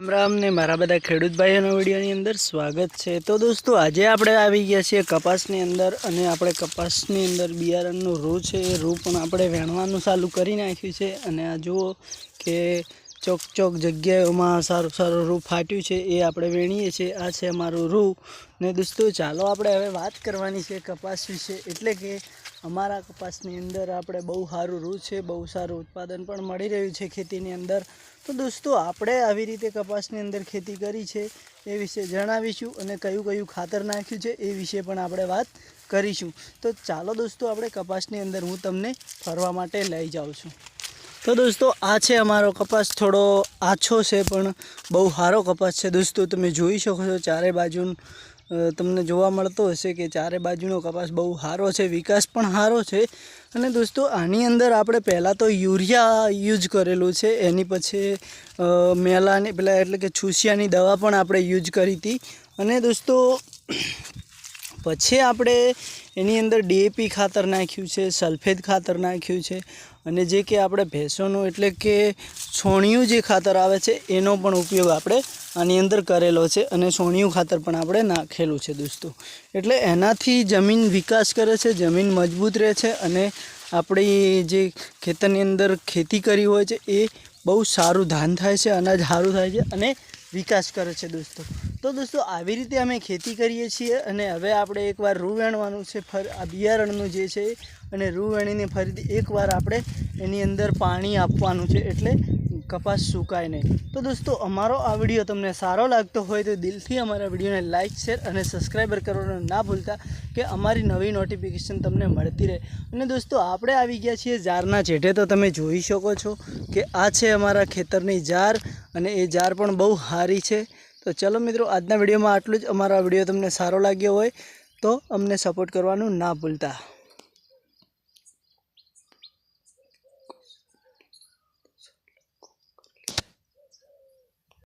રામ રામ ને મારા બધા ખેડૂત ભાઈઓના વિડીયોની અંદર સ્વાગત છે. તો દોસ્તો, આજે આપણે આવી ગયા છીએ કપાસની અંદર અને આપણે કપાસની અંદર બિયારણનું રૂ છે, એ રૂ પણ આપણે વેણવાનું ચાલુ કરી નાખ્યું છે. અને આ જુઓ કે ચોક ચોક જગ્યાઓમાં સારું સારું રૂ ફાટ્યું છે એ આપણે વેણીએ છીએ. આ છે અમારું રૂ. ને દોસ્તો, ચાલો આપણે હવે વાત કરવાની છે કપાસ વિશે. એટલે કે અમારા કપાસની અંદર આપણે બહુ સારું રૂ છે, બહુ સારું ઉત્પાદન પણ મળી રહ્યું છે ખેતીની અંદર. તો દોસ્તો, આપણે આવી રીતે કપાસની અંદર ખેતી કરી છે એ વિશે જણાવીશું અને કયું કયું ખાતર નાખ્યું છે એ વિશે પણ આપણે વાત કરીશું. તો ચાલો દોસ્તો, આપણે કપાસની અંદર હું તમને ફરવા માટે લઈ જાઉં છું. તો દોસ્તો, આ છે અમારો કપાસ. થોડો આછો છે, પણ બહુ સારો કપાસ છે. દોસ્તો, તમે જોઈ શકો છો, ચારે બાજુ તમને જોવા મળતો હશે કે ચારે બાજુનો કપાસ બહુ સારો છે, વિકાસ પણ સારો છે. અને દોસ્તો, આની અંદર આપણે પહેલાં તો યુરિયા યુઝ કરેલું છે. એની પછી મેલાની, પેલા એટલે કે છુસિયાની દવા પણ આપણે યુઝ કરી હતી. અને દોસ્તો પછી આપણે એની અંદર ડીએપી ખાતર નાખ્યું છે, સલ્ફેટ ખાતર નાખ્યું છે અને જે કે આપણે ભેંસોનું એટલે કે છોણિયું જે ખાતર આવે છે, એનો પણ ઉપયોગ આપણે આની અંદર કરેલો છે અને છોણિયું ખાતર પણ આપણે નાખેલું છે દોસ્તો. એટલે એનાથી જમીન વિકાસ કરે છે, જમીન મજબૂત રહે છે અને આપણી જે ખેતરની અંદર ખેતી કરી હોય છે એ બહુ સારું ધાન થાય છે, અનાજ સારું થાય છે અને વિકાસ કરે છે દોસ્તો. તો દોસ્તો, આવી રીતે અમે ખેતી કરીએ છીએ અને હવે આપણે એકવાર રૂ વેણવાનું છે ફર, આ બિયારણનું જે છે અને રૂ વેણીને ફરીથી એકવાર આપણે એની અંદર પાણી આપવાનું છે એટલે કપાસ સુકાય નહીં. તો દોસ્તો, અમારો આ વીડિયો તમને સારો લાગતો હોય તો દિલથી અમારા વિડીયોને લાઇક શેર અને સબસ્ક્રાઈબર કરવાનું ના ભૂલતા કે અમારી નવી નોટિફિકેશન તમને મળતી રહે. અને દોસ્તો, આપણે આવી ગયા છીએ જારના છેઠે તો તમે જોઈ શકો છો કે આ છે અમારા ખેતરની જાર અને એ જાર પણ બહુ સારી છે. તો ચલો મિત્રો, આજના વિડીયોમાં આટલું જ. અમારો વીડિયો તમને સારો લાગ્યો હોય તો અમને સપોર્ટ કરવાનું ના ભૂલતા.